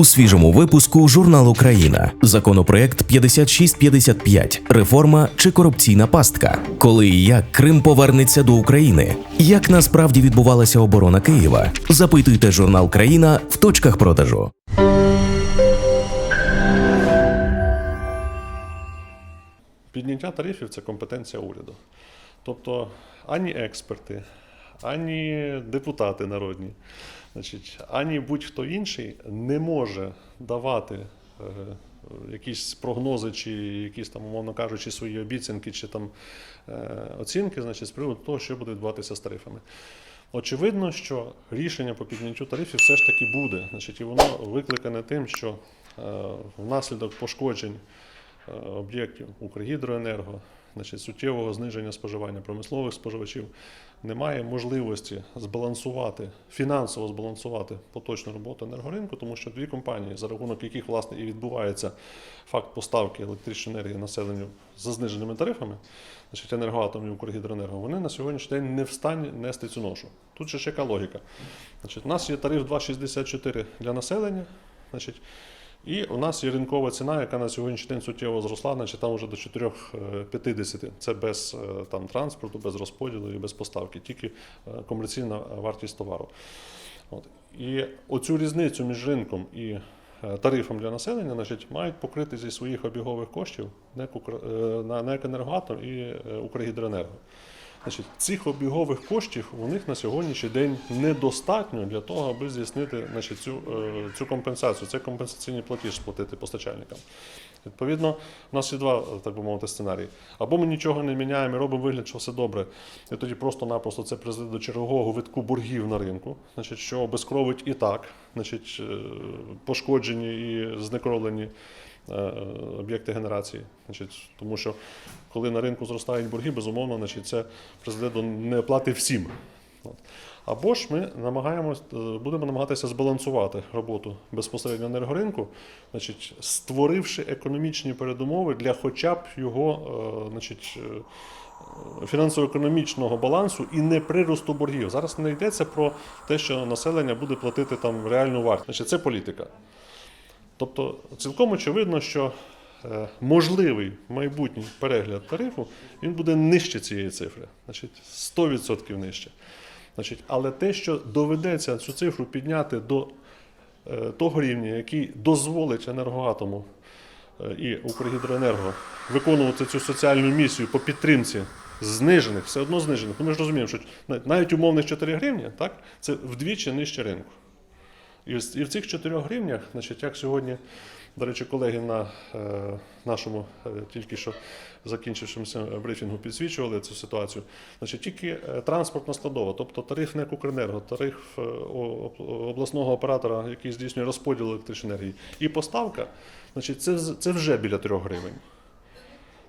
У свіжому випуску журнал Україна. Законопроект 5655. Реформа чи корупційна пастка. Коли і як Крим повернеться до України. Як насправді відбувалася оборона Києва? Запитуйте журнал Країна в точках продажу. Підняття тарифів це компетенція уряду. Тобто ані експерти, ані депутати народні, значить, ані будь-хто інший не може давати е, якісь прогнози, чи якісь там, умовно кажучи, свої обіцянки чи там е, оцінки, значить, з приводу того, що буде відбуватися з тарифами. Очевидно, що рішення по підняттю тарифів все ж таки буде. Значить, і воно викликане тим, що е, внаслідок пошкоджень об'єктів Укргідроенерго, значить, суттєвого зниження споживання промислових споживачів, немає можливості збалансувати, фінансово збалансувати поточну роботу енергоринку, тому що дві компанії, за рахунок яких власне і відбувається факт поставки електричної енергії населенню за зниженими тарифами, значить енергоатом і Укргідроенерго, вони на сьогоднішній день не в стані нести цю ношу. Тут ще яка логіка. Значить, у нас є тариф 2,64 для населення. Значить, і у нас є ринкова ціна, яка на сьогоднішній день суттєво зросла, значить там вже до 4,50. Це без е, там, транспорту, без розподілу і без поставки, тільки е, комерційна вартість товару. От. І оцю різницю між ринком і е, тарифом для населення значить, мають покрити зі своїх обігових коштів НЕК е, НЕК «Енергоатом» і е, Укргідроенерго. Значить, цих обігових коштів у них на сьогоднішній день недостатньо для того, аби здійснити значить, цю, е, цю компенсацію, це компенсаційний платіж сплатити постачальникам. Відповідно, у нас є два, е, так би мовити, сценарії. Або ми нічого не міняємо робимо вигляд, що все добре, і тоді просто-напросто це призведе до чергового витку боргів на ринку, значить, що обезкровить і так, значить, е, пошкоджені і знекровлені об'єкти генерації. Значить, тому що коли на ринку зростають борги, безумовно, значить, це призведе до неоплати всім. Або ж ми намагаємось, е, будемо намагатися збалансувати роботу безпосередньо енергоринку, значить, створивши економічні передумови для хоча б його е, значить, е, фінансово-економічного балансу і не приросту боргів. Зараз не йдеться про те, що населення буде платити там реальну вартість. Значить, це політика. Тобто цілком очевидно, що е, можливий майбутній перегляд тарифу він буде нижче цієї цифри, значить 100% нижче. Значить, але те, що доведеться цю цифру підняти до е, того рівня, який дозволить енергоатому е, і Укргідроенерго виконувати цю соціальну місію по підтримці знижених, все одно знижених. Ну, ми ж розуміємо, що навіть умовних 4 гривні, так, це вдвічі нижче ринку. І в, цих 4 гривнях, значить, як сьогодні, до речі, колеги на е, нашому е, тільки що закінчившомуся брифінгу підсвічували цю ситуацію. Значить, тільки е, транспортна складова, тобто тариф НЕК «Укренерго», тариф обласного оператора, який здійснює розподіл електричної енергії, і поставка, значить, це, це вже біля 3 гривень.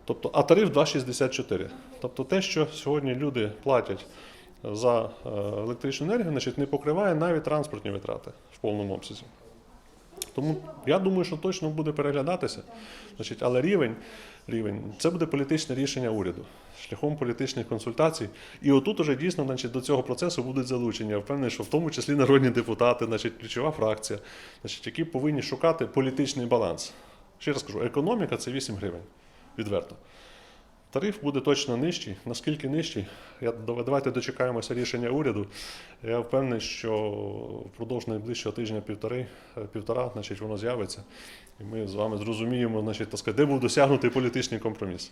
Тобто, а тариф 2,64. Тобто те, що сьогодні люди платять за е, електричну енергію, значить, не покриває навіть транспортні витрати в повному обсязі. Тому я думаю, що точно буде переглядатися. Значить, але рівень, рівень це буде політичне рішення уряду шляхом політичних консультацій. І отут уже дійсно значить, до цього процесу будуть залучені. Я впевнений, що в тому числі народні депутати, значить, ключова фракція, значить, які повинні шукати політичний баланс. Ще раз кажу, економіка це 8 гривень. Відверто. Тариф буде точно нижчий. Наскільки нижчий? Я, давайте дочекаємося рішення уряду. Я впевнений, що впродовж найближчого тижня півтори, е, значить, воно з'явиться. І ми з вами зрозуміємо, значить, так сказати, де був досягнутий політичний компроміс.